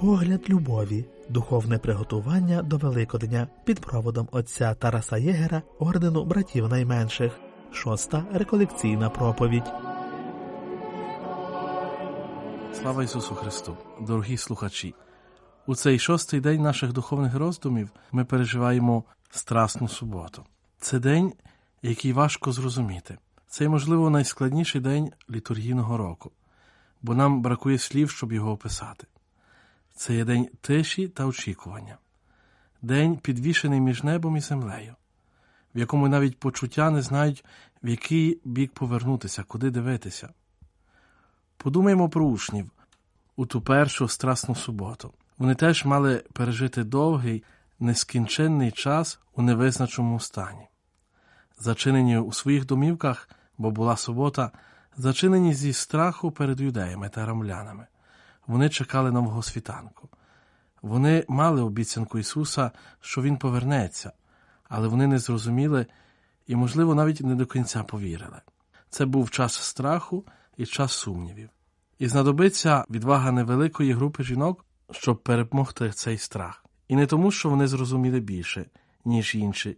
Погляд любові, духовне приготування до Великодня під проводом отця Тараса Єгера ордену братів найменших. Шоста реколекційна проповідь. Слава Ісусу Христу, дорогі слухачі! У цей шостий день наших духовних роздумів ми переживаємо Страсну суботу. Це день, який важко зрозуміти. Це, можливо, найскладніший день літургійного року, бо нам бракує слів, щоб його описати. Це є день тиші та очікування, день, підвішений між небом і землею, в якому навіть почуття не знають, в який бік повернутися, куди дивитися. Подумаймо про учнів у ту першу страсну суботу. Вони теж мали пережити довгий, нескінченний час у невизначеному стані. Зачинені у своїх домівках, бо була субота, зачинені зі страху перед юдеями та рамлянами. Вони чекали нового світанку. Вони мали обіцянку Ісуса, що Він повернеться, але вони не зрозуміли і, можливо, навіть не до кінця повірили. Це був час страху і час сумнівів. І знадобиться відвага невеликої групи жінок, щоб перемогти цей страх. І не тому, що вони зрозуміли більше, ніж інші,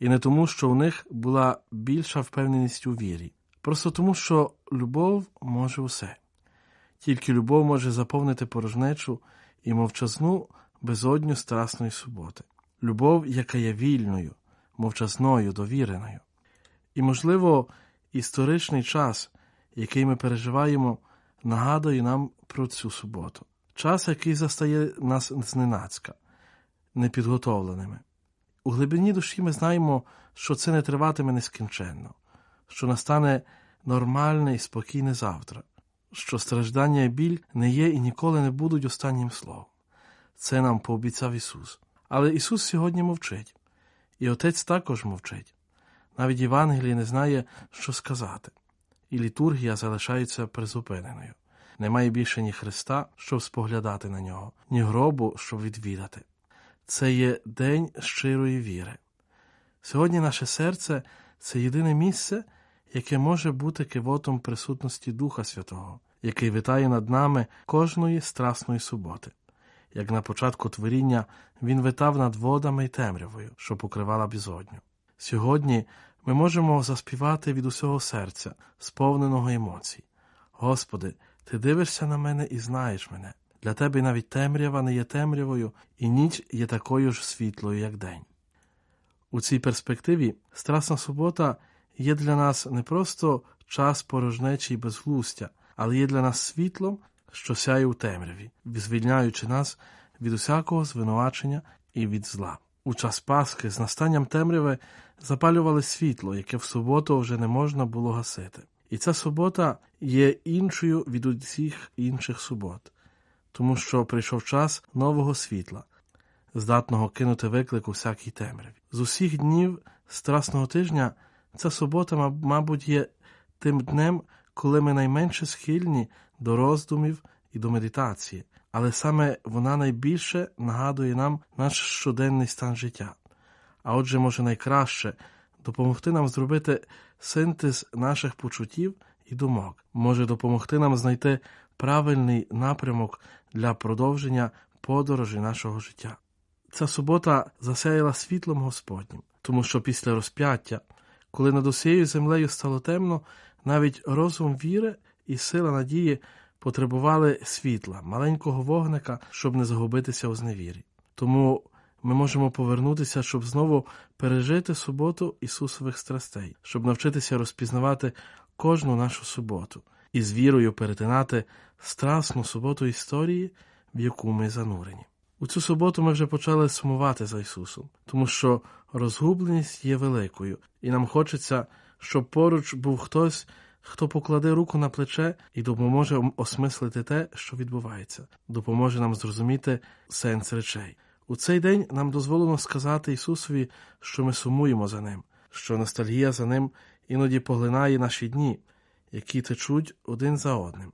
і не тому, що у них була більша впевненість у вірі, просто тому, що любов може усе. Тільки любов може заповнити порожнечу і мовчазну безодню страсної суботи, любов, яка є вільною, мовчазною, довіреною. І, можливо, історичний час, який ми переживаємо, нагадує нам про цю суботу, час, який застає нас зненацька, непідготовленими. У глибині душі ми знаємо, що це не триватиме нескінченно, що настане нормальне і спокійне завтра, що страждання і біль не є і ніколи не будуть останнім словом. Це нам пообіцяв Ісус. Але Ісус сьогодні мовчить, і Отець також мовчить. Навіть Євангеліє не знає, що сказати, і літургія залишається призупиненою. Немає більше ні Христа, щоб споглядати на нього, ні гробу, щоб відвідати. Це є день щирої віри. Сьогодні наше серце це єдине місце, яке може бути кивотом присутності Духа Святого, який витає над нами кожної страсної суботи. Як на початку творіння він витав над водами й темрявою, що покривала безодню. Сьогодні ми можемо заспівати від усього серця, сповненого емоцій. Господи, Ти дивишся на мене і знаєш мене. Для тебе навіть темрява не є темрявою, і ніч є такою ж світлою, як день. У цій перспективі Страсна субота є для нас не просто час порожнечі й безглустя, але є для нас світлом, що сяє у темряві, звільняючи нас від усякого звинувачення і від зла. У час Пасхи з настанням темряви запалювали світло, яке в суботу вже не можна було гасити. І ця субота є іншою від усіх інших субот, тому що прийшов час нового світла, здатного кинути виклик у всякій темряві. З усіх днів Страсного тижня ця субота, мабуть, є тим днем, коли ми найменше схильні до роздумів і до медитації, але саме вона найбільше нагадує нам наш щоденний стан життя. А отже, може найкраще допомогти нам зробити синтез наших почуттів і думок, може допомогти нам знайти правильний напрямок для продовження подорожі нашого життя. Ця субота засяяла світлом Господнім, тому що після розп'яття, коли над усією землею стало темно, навіть розум віри і сила надії потребували світла, маленького вогника, щоб не загубитися у зневірі. Тому ми можемо повернутися, щоб знову пережити суботу Ісусових страстей, щоб навчитися розпізнавати кожну нашу суботу і з вірою перетинати страсну суботу історії, в яку ми занурені. У цю суботу ми вже почали сумувати за Ісусом, тому що розгубленість є великою, і нам хочеться, щоб поруч був хтось, хто покладе руку на плече і допоможе осмислити те, що відбувається, допоможе нам зрозуміти сенс речей. У цей день нам дозволено сказати Ісусові, що ми сумуємо за Ним, що ностальгія за Ним іноді поглинає наші дні, які течуть один за одним,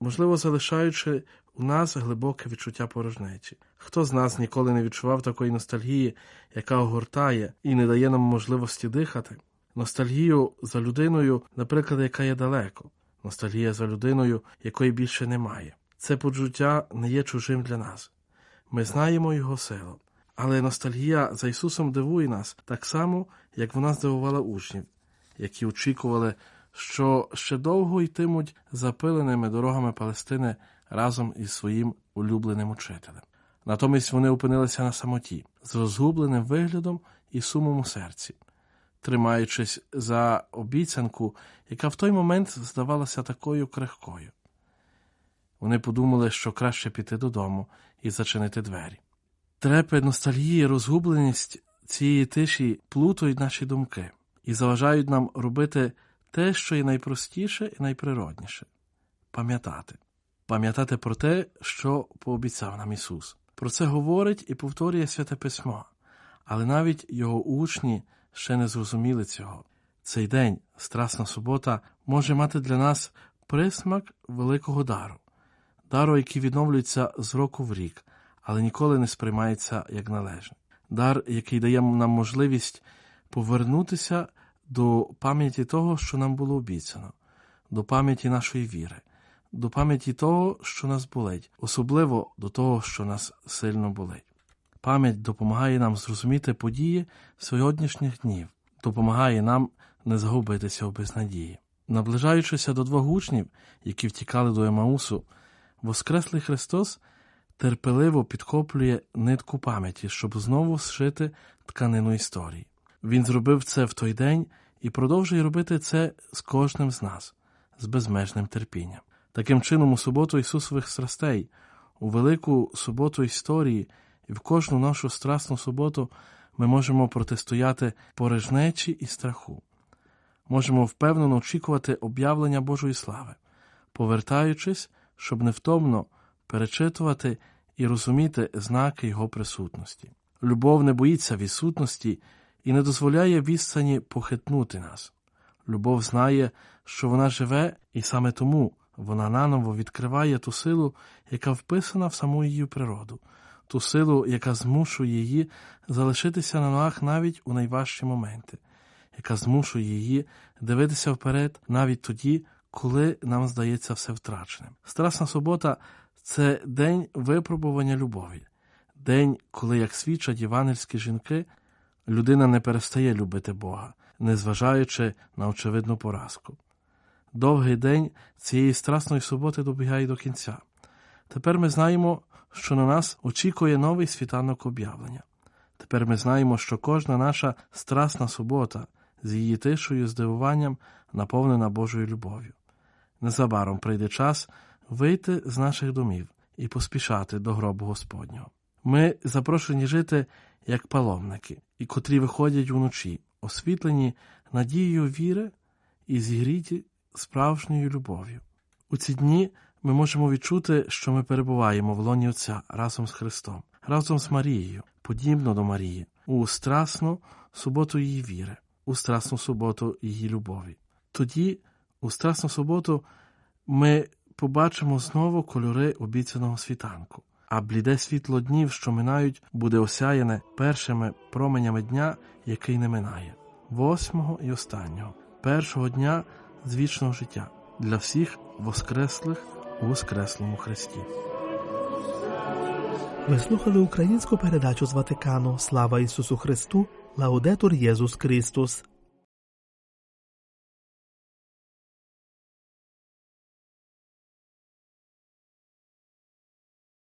можливо, залишаючи у нас глибоке відчуття порожнечі. Хто з нас ніколи не відчував такої ностальгії, яка огортає і не дає нам можливості дихати? Ностальгію за людиною, наприклад, яка є далеко, ностальгія за людиною, якої більше немає. Це почуття не є чужим для нас. Ми знаємо Його силу. Але ностальгія за Ісусом дивує нас так само, як вона здивувала учнів, які очікували, що ще довго йтимуть запиленими дорогами Палестини разом із своїм улюбленим учителем. Натомість вони опинилися на самоті з розгубленим виглядом і сумом у серці, тримаючись за обіцянку, яка в той момент здавалася такою крихкою. Вони подумали, що краще піти додому і зачинити двері. Трепет, ностальгія, розгубленість цієї тиші плутають наші думки і заважають нам робити те, що є найпростіше і найприродніше пам'ятати, пам'ятати про те, що пообіцяв нам Ісус. Про це говорить і повторює Святе Письмо, але навіть його учні ще не зрозуміли цього. Цей день, Страсна субота, може мати для нас присмак великого дару, дару, який відновлюється з року в рік, але ніколи не сприймається як належне. Дар, який дає нам можливість повернутися до пам'яті того, що нам було обіцяно, до пам'яті нашої віри, до пам'яті того, що нас болить, особливо до того, що нас сильно болить. Пам'ять допомагає нам зрозуміти події сьогоднішніх днів, допомагає нам не загубитися у безнадії. Наближаючися до двох учнів, які втікали до Емаусу, Воскреслий Христос терпеливо підхоплює нитку пам'яті, щоб знову зшити тканину історії. Він зробив це в той день і продовжує робити це з кожним з нас, з безмежним терпінням. Таким чином, у суботу Ісусових страстей, у велику суботу історії і в кожну нашу страсну суботу ми можемо протистояти порожнечі і страху, можемо впевнено очікувати об'явлення Божої слави, повертаючись, щоб невтомно перечитувати і розуміти знаки Його присутності. Любов не боїться відсутності і не дозволяє відстані похитнути нас. Любов знає, що вона живе, і саме тому вона наново відкриває ту силу, яка вписана в саму її природу, ту силу, яка змушує її залишитися на ногах навіть у найважчі моменти, яка змушує її дивитися вперед навіть тоді, коли нам здається все втраченим. Страсна субота це день випробування любові, день, коли, як свідчать євангельські жінки, людина не перестає любити Бога, незважаючи на очевидну поразку. Довгий день цієї страсної суботи добігає до кінця. Тепер ми знаємо, що на нас очікує новий світанок об'явлення. Тепер ми знаємо, що кожна наша страсна субота з її тишою, здивуванням наповнена Божою любов'ю. Незабаром прийде час вийти з наших домів і поспішати до гробу Господнього. Ми запрошені жити як паломники, і котрі виходять уночі, освітлені надією віри і зігріті справжньою любов'ю. У ці дні ми можемо відчути, що ми перебуваємо в лоні Отця разом з Христом, разом з Марією, подібно до Марії, у страсну суботу її віри, у страсну суботу її любові. Тоді, у страсну суботу, ми побачимо знову кольори обіцяного світанку, а бліде світло днів, що минають, буде осяяне першими променями дня, який не минає, восьмого і останнього, першого дня з вічного життя. Для всіх воскреслих у Воскреслому Христі. Ви слухали українську передачу з Ватикану. Слава Ісусу Христу, Лаудетур Єсус Христос.